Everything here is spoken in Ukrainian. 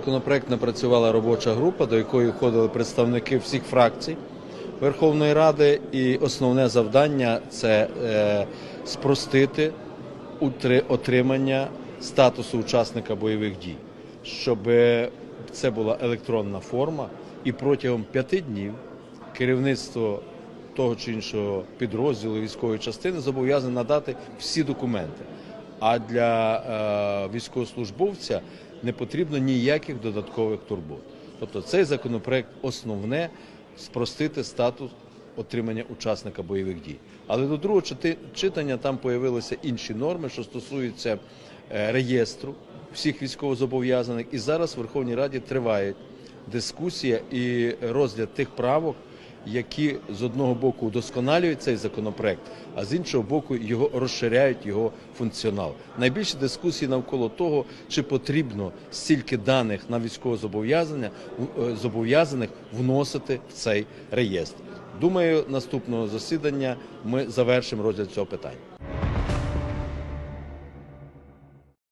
Законопроект напрацювала робоча група, до якої входили представники всіх фракцій Верховної Ради, і основне завдання це е, спростити отримання статусу учасника бойових дій, щоб це була електронна форма, і протягом п'яти днів керівництво того чи іншого підрозділу військової частини зобов'язане надати всі документи. А для е, військовослужбовця не потрібно ніяких додаткових турбот. Тобто цей законопроект основне спростити статус отримання учасника бойових дій. Але до другого читання там появилися інші норми, що стосуються е, реєстру всіх військовозобов'язаних. І зараз в Верховній Раді триває дискусія і розгляд тих правок, які з одного боку удосконалюють цей законопроект, а з іншого боку його розширяють його функціонал. Найбільше дискусії навколо того, чи потрібно стільки даних на військовозобов'язання зобов'язання зобов'язаних вносити в цей реєстр. Думаю, наступного засідання ми завершимо розгляд цього питання.